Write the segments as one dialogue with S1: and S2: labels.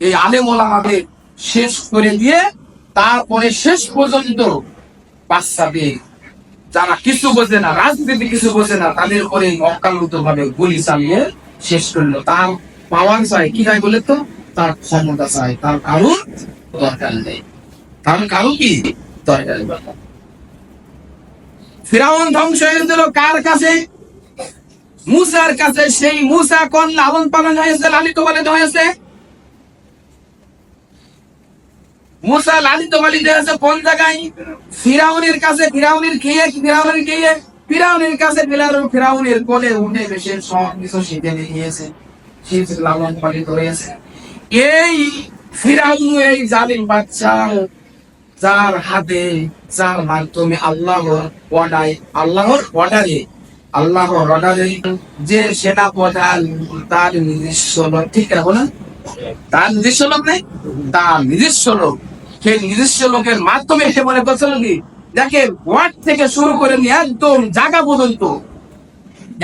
S1: এই আলেম ওলামাদের শেষ করে দিয়ে তারপরে শেষ পর্যন্ত বাচ্চাদের যারা কিছু বোঝে না, রাজনীতি কিছু বোঝে না, তাদের উপরে অকালত ভাবে গুলি চালিয়ে শেষ করল তার পাওয়ার চাই কি চাই বলে তো? তার ক্ষমতা চাই, তার কারণ দরকার নেই। তার কারণ কি? দরকার ফিরাউন ধ্বংস হয়ে দিল কার কাছে? মুসার কাছে। সেই মুসা কোন লালন পালন হয়েছে, লালিত পালিত হয়েছে। মুসা লালিত পালিত হয়েছে কোন জায়গায়? ফিরাউনের কাছে, ফিরাউনের খেয়ে ফিরাউনের খেয়ে? ফিরাউনের কাছে ফিরাউন ফিরাউনের কোলে উঠে বেশি সব কিছু শিখে নিয়েছে শীত লালন পালিত হয়েছে এই ফিরাউন এই জালিম বাচ্চা, যার হাতে, যার মাধ্যমে আল্লাহর অর্ডার, আল্লাহর অর্ডারে আল্লাহর অর্ডারে যে সেনা প্রধান তার নিজস্ব লোক, ঠিক রাখো না তার নিজস্ব লোক নেই, তার নিজস্ব লোক। সেই নিজস্ব লোকের মাধ্যমে সে মনে করছিল কি দেখেন, ওয়ার্ড থেকে শুরু করে নিয়ে একদম জায়গা পর্যন্ত,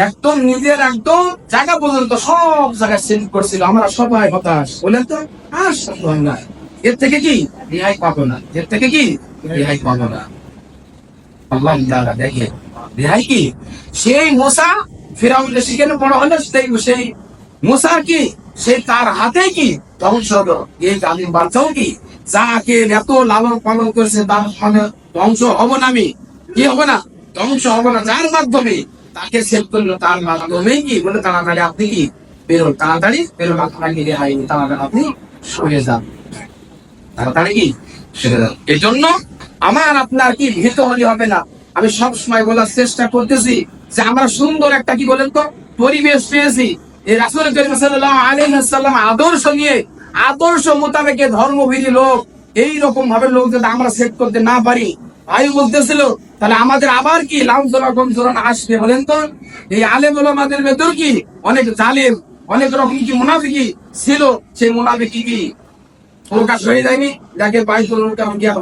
S1: একদম নিজের একদম জায়গা পর্যন্ত সব জায়গায় সেট করছিল। আমরা সবাই হতাশ। বলেন তো, আর সব না। এর থেকে কি? রেহাই পাবো না। এর থেকে কি? রেহাই পাবো না। আল্লাহ তাআলা দেখে। রেহাই কি? সেই মোসা ফিরাউনের সেখানে বড় হলো সেই সেই মোসা কি? সেই তার হাতে কি? ধ্বংস হলো এই গালিম বাচ্চাও কি? যাকে এত লালন পালন করেছে, তার মানে ধ্বংস হব না আমি। কি হবে না? ধ্বংস হব না যার মাধ্যমে? তাকে সেভ করল তার মাধ্যমেই কি? বলে তাড়াতাড়ি আপনি কি? বেরোন, তাড়াতাড়ি বেরোন আপনাকে রেহাই তাড়াতাড়ি আপনি সরে যান। তাড়াতাড়ি কি? সেরে যান। এই জন্য আমার আপনার কি ভীত হলে হবে না। আমি সব সময় বলার চেষ্টা করতেছি যে আমরা সুন্দর একটা কি বলেন তো? পরিবেশ পেয়েছি। এই রাসূল আলাইহি আদর্শ নিয়ে, আদর্শ মোতাবেকে ধর্মবিধি লোক এই রকম ভাবে লোক যদি আমরা সেট করতে না পারি। ভাই বলতেছিল, তাহলে আমাদের আবার কি আসবে তো? এই আলেম ওলামাদের ভেতর কি অনেক জালেম, অনেক রকম কি মুনাফিকি ছিল? সেই মুনাফিকি কি প্রকাশ হয়ে যায়নি? যাকে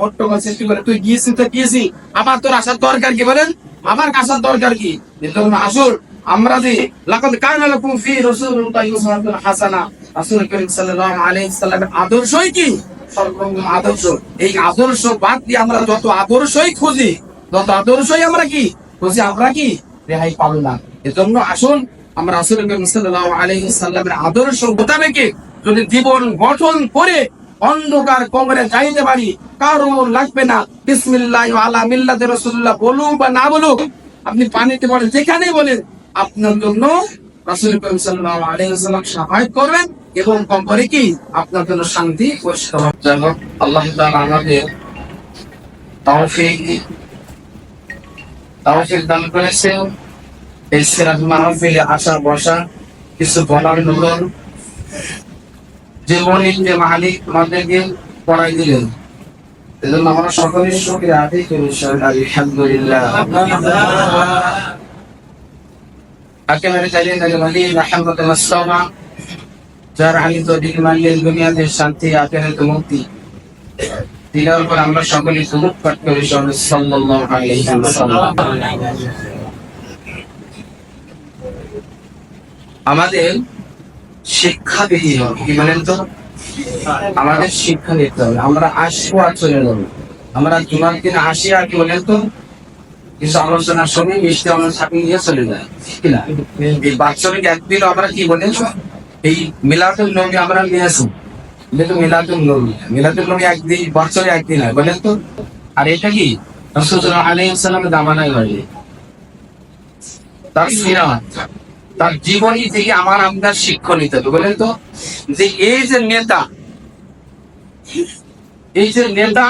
S1: হট্টগোল সৃষ্টি করে, তুই গিয়েছি তো গিয়েছি আবার তোর আসার দরকার কি বলেন? আমার আসার দরকার কি? আসুন আমরা আদর্শ। যত আদর্শই খুঁজি আদর্শই আমরা কি? খুঁজি আমরা কি? রেহাই পাবো না। এজন্য আসুন, আমরা আদর্শ মোতাবেকে যদি জীবন গঠন করে অন্ধকার কবরে যাইতে পারি, কারও লাগবে না বিসমিল্লাহ আলা মিল্লাতে বলুক বা না বলুক, আপনি পানিতে পড়েন যেখানেই বলেন আপনার জন্য করবেন এবং কি? আপনার জন্য শান্তি আল্লাহ আমাদের তৌফিক দান এই মাহফিলে আসা বসা কিছু বলার নূর যে মালিক আমাদেরকে পড়াই দিলেন। এজন্য আমরা সকলের শুকরিয়া আদায় করি। আলহামদুলিল্লাহ। চালিয়ে থাকে মানে রাহমাতুল সামা যার আলী তো দিন মানলেন দুনিয়াতে শান্তি আখেরাত মুক্তি দিনের উপর আমরা সকলে সুযোগ পাঠ করি আমাদের শিক্ষা হবে কি বলেন তো আমাদের শিক্ষা নিতে হবে আমরা আসব আর চলে যাব আমরা জুমার দিন আসি আর কি বলেন তো আলোচনার সঙ্গে মিষ্টি নিয়ে চলে যায় এই বাৎসরিক একদিন আমরা কি বলেন এই মিলাদুল নবী আমরা নিয়ে আসুন মিলাদুল নবী। মিলাদুল নবী একদিন একদিন হয়, বলেন তো। আর এটা কি? দামানায় হয় তার সিরাত তার জীবনী থেকে আমার আপনার শিক্ষা নিতে হবে, বলেন তো। যে এই যে নেতা, এই যে নেতা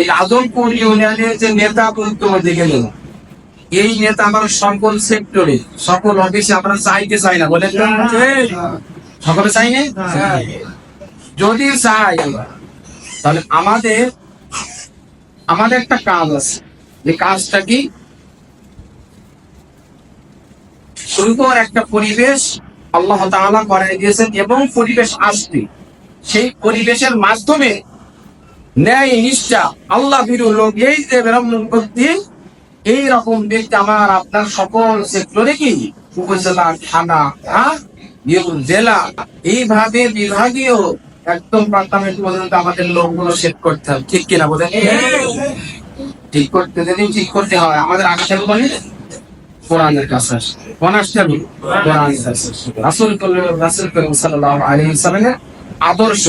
S1: এই আদমপুর ইউনিয়নের যে নেতা বলতে গেল এই নেতা আমার সকল সেক্টরে সকল অফিসে আমরা চাইতে চাই না। বলেন তো? সকলে চাই না? যদি চাই তাহলে আমাদের আমাদের একটা কাজ আছে। যে কাজটা কি? সুন্দর একটা পরিবেশ আল্লাহ তাআলা করে দিয়েছেন এবং পরিবেশ আসবে। সেই পরিবেশের মাধ্যমে ন্যায় নিষ্ঠা আল্লাহ বিরু লোক। এই যে ব্রাহ্মণ ব্যক্তি এই রকম ব্যক্তি আমার আপনার সকল সেক্টরে কি? উপজেলা থানা? জেলা এইভাবে বিভাগীয় একদম পার্লামেন্ট পর্যন্ত আমাদের লোকগুলো সেট করতে হবে। ঠিক কিনা বোঝেন ঠিক। করতে যদি ঠিক করতে হয়। আমাদের আগে বলি কোরআনের কাছে। হবে কোরআনের কাছে। আসে। রাসূল করিম- রাসূল করিম সাল্লাল্লাহু আদর্শ।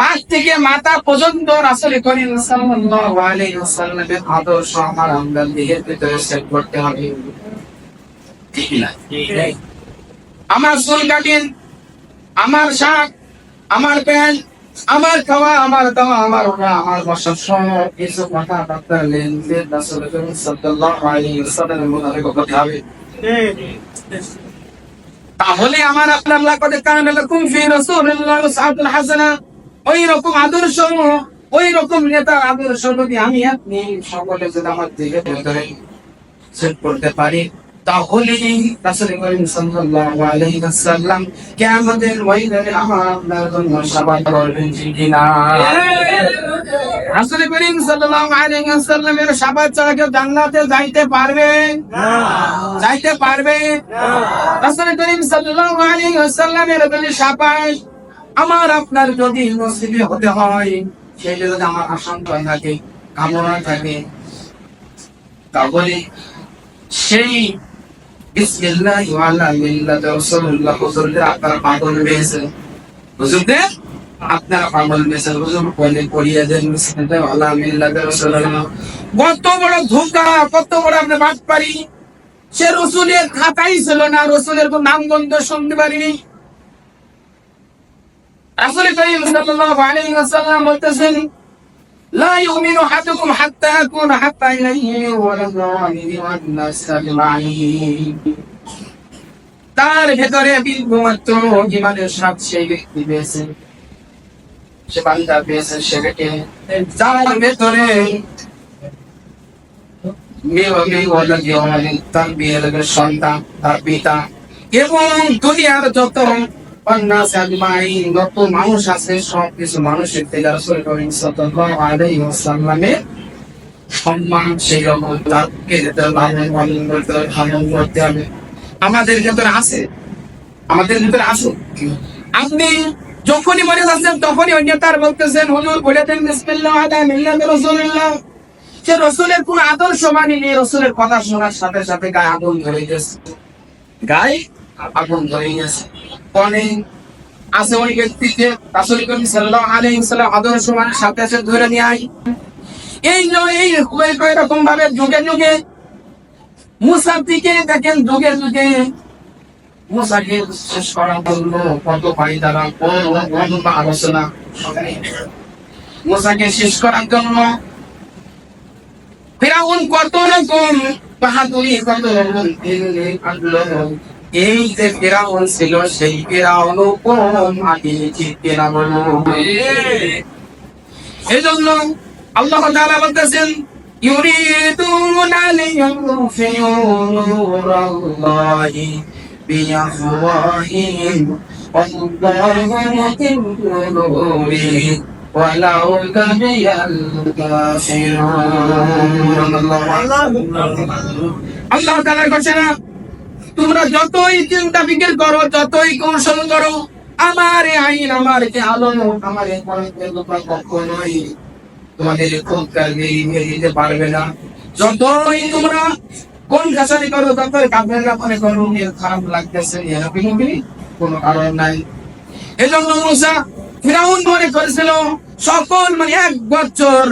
S1: পাঁচ থেকে মাথা পর্যন্ত রাসূল করিম ওয়াসাল্লামের আদর্শ আমার আমরা দেহের ভিতরে সেট করতে হবে। আমার চুল কাটিন, আমার শাক, আমার প্যান্ট, আমার খাওয়া, আমার দাওয়া, আমার ওরা আমার বসা, সব কিছু কথা লেনদেন রাসূল করিম সাল্লাল্লাহু আলাইহি করতে হবে। তাহলে আমার আপনার রাসূলিল্লাহি উসওয়াতুন হাসানা। ওই রকম আদর্শ ওই রকম নেতার আদর্শ যদি আমি আপনি সকলে যদি আমার দিকে ধরে সেট করতে পারি তাহলে রাসূল করিম সাল্লাল্লাহু আলাইহি ওয়াসাল্লাম কিয়ামতের ময়দানে আমার আপনার জন্য শাফাত করবেন ঠিক কিনা রাসূল করিম সাল্লাল্লাহু আলাইহি ওয়াসাল্লামের শাফাত ছাড়া কেউ জান্নাতে যাইতে পারবে? যাইতে পারবে? রাসূল করিম সাল্লাল্লাহু আলাইহি ওয়াসাল্লামের যদি শাফাত আমার আপনার যদি নসিবে হতে হয়, সেই যদি আমার আশঙ্কা থাকে, কামনা থাকে, তাহলে সেই কত বড় ধোকা, কত বড় বাদ পারি সে রসুলের খাতাই ছিল না, রসুলের নাম গন্ধ শুনতে পারিনি। رسول كريم صلى الله عليه وسلم والتزل لا يؤمن أحدكم حتى أكون حتى إليه ولد والنسب معه তার ভেতরে বিন্দুমাত্র অভিমানের সাপ সেই ব্যক্তি পেয়েছে। সে বান্দা পেয়েছে সে ব্যক্তি। যার ভেতরে তার বিয়ের সন্তান তার পিতা। এবং দুনিয়ার যত অন্যাস আজমাইন যত মানুষ আছে সব কিছু মানুষের থেকে রাসূল করিম সাল্লাল্লাহু আলাইহি ওয়াসাল্লামের সম্মান সেই রকম যেতে লালন পালন করতে হবে করতে হবে। আমাদের ভিতরে আছে, আমাদের ভিতরে আছে আপনি যখনই মরে যাচ্ছেন তখনই অন্য বলতেছেন, হুজুর, বলে দেন, বিসমিল্লাহ আলা মিল্লাতি রাসূলিল্লাহ। সে রসুলের কোন আদর্শ মানিনি, রসুলের কথা শোনার সাথে সাথে গায়ে আগুন ধরে গেছে। গায়ে আগুন ধরে গেছে অনেক আছে ওই ব্যক্তিকে রাসূল করিম সাল্লাল্লাহু আলাইহি ওয়াসাল্লাম আদর্শ মানের সাথে সাথে ধরে নিয়ে আই এই এই এরকম ভাবে যুগে যুগে মুসার দেখেন যুগে যুগে মুসাকে শেষ করা বলল কত পাই দ্বারা কত আলোচনা। মুসাকে শেষ করার জন্য ফেরাউন কত রকম বাহাদুরি, কত এই যে ফেরাউন ছিল সেই ফেরাউন কোন আগে জিততে না বলো এই জন্য আল্লাহ তাআলা বলতেছেন يريدون ليطفئوا نور الله بأفواههم والله متم نوره ولو كره الكافرون আল্লাহ তাআলা করছে না তোমরা যতই চিন্তা ফিকির করো, যতই কৌশল করো, আমার আইন আমার যে আলো আমার কখনোই তোমাদের খুব বেরিয়ে দিতে পারবে না। যতই তোমরা কোন কাছারি করো ততই কাপের মনে করো খারাপ লাগতেছে এরকম কোনো কারণ নাই। এজন্য মুসা ফিরাউন মনে করেছিল, সকল মানে এক বছর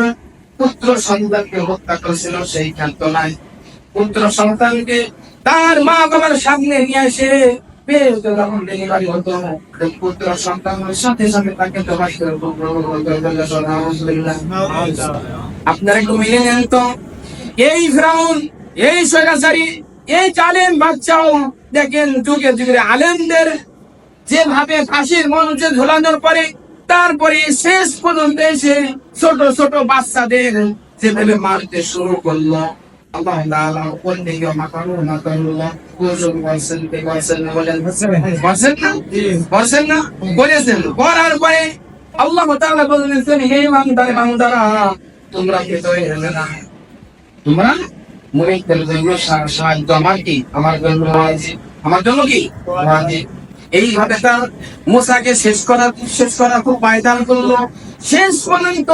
S1: পুত্র সন্তানকে হত্যা করেছিল, সেই নাই। পুত্র সন্তানকে তার মা বাবার সামনে নিয়ে এসে আপনারা একটু মিলে নেন তো এই ফ্রাউন এই সৈরাচারী এই জালেম বাচ্চাও দেখেন যুগে যুগে আলেমদের যেভাবে ফাঁসির মঞ্চে ঝোলানোর পরে তারপরে শেষ পর্যন্ত এসে ছোট ছোট বাচ্চাদের যেভাবে মারতে শুরু করল আল্লাহ তাআলা কোন দিকে মাকারু মাকারুল্লাহ কুজুম বলছেন কে বলছেন না বলেন বলছেন না বলছেন না বলেছেন করার পরে আল্লাহ তাআলা বললেন হে বান্দারে বান্দারা তোমরা কি তৈরি হবে না তোমরা মুমিনদের জন্য সাহায্য আমার কি আমার জন্য ওয়াজিব। আমার জন্য কি ওয়াজিব। এইভাবে তার মুসাকে শেষ করা শেষ করা খুব পায়দান করল। শেষ পর্যন্ত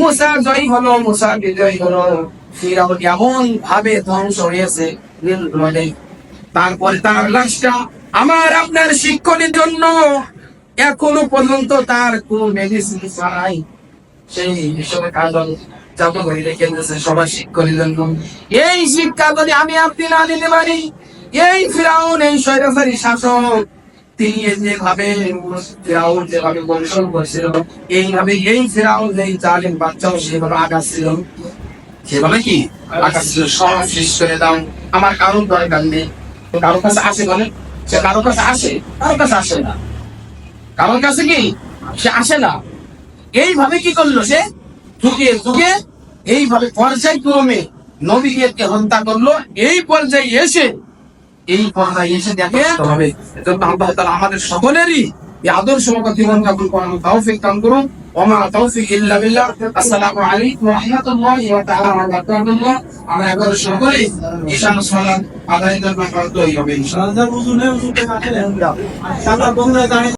S1: মুসা জয় হলো মুসা বিজয় হলো। ফিরাউন এমন ভাবে ধ্বংস হয়েছে, নীল তারপরে তার লাশটা আমার আপনার শিক্ষণের জন্য এখনও পর্যন্ত তার কোন মেডিসিন ছাড়াই সেই হিসেবে কাজল যাব করে শিক্ষার জন্য। এই শিক্ষা যদি আমি আপনি না দিতে পারি, এই ফিরাউন, এই স্বৈরাচারী শাসক তিনি যেভাবে যেভাবে এইভাবে এই এই বাচ্চাও সেভাবে আগাচ্ছিল সেভাবে কি? আগাচ্ছিল করে আমার দরকার নেই। তো কারোর কাছে আসে বলে? সে কাছে আসে? কাছে আসে না। কারোর কাছে কি? সে আসে না। এইভাবে কি করল সে? যুগে যুগে এইভাবে পর্যায়ক্রমে নবীকে হত্যা করল। এই পর্যায়ে এসে এই পর্যায়ে এসে দেখে হবে আল্লাহ তালা আমাদের সকলেরই এই আদর্শ মতো জীবন যাপন তৌফিক কাম করুন। ওমা তৌফিক ইল্লা বিল্লাহ। আসসালামু আলাইকুম ওয়া রাহমাতুল্লাহি ওয়া তাআলা ওয়া বারাকাতুহু। আমরা একবার সকলেই ঈশান সালাত আদায় করবার হবে ইনশাআল্লাহ
S2: আমরা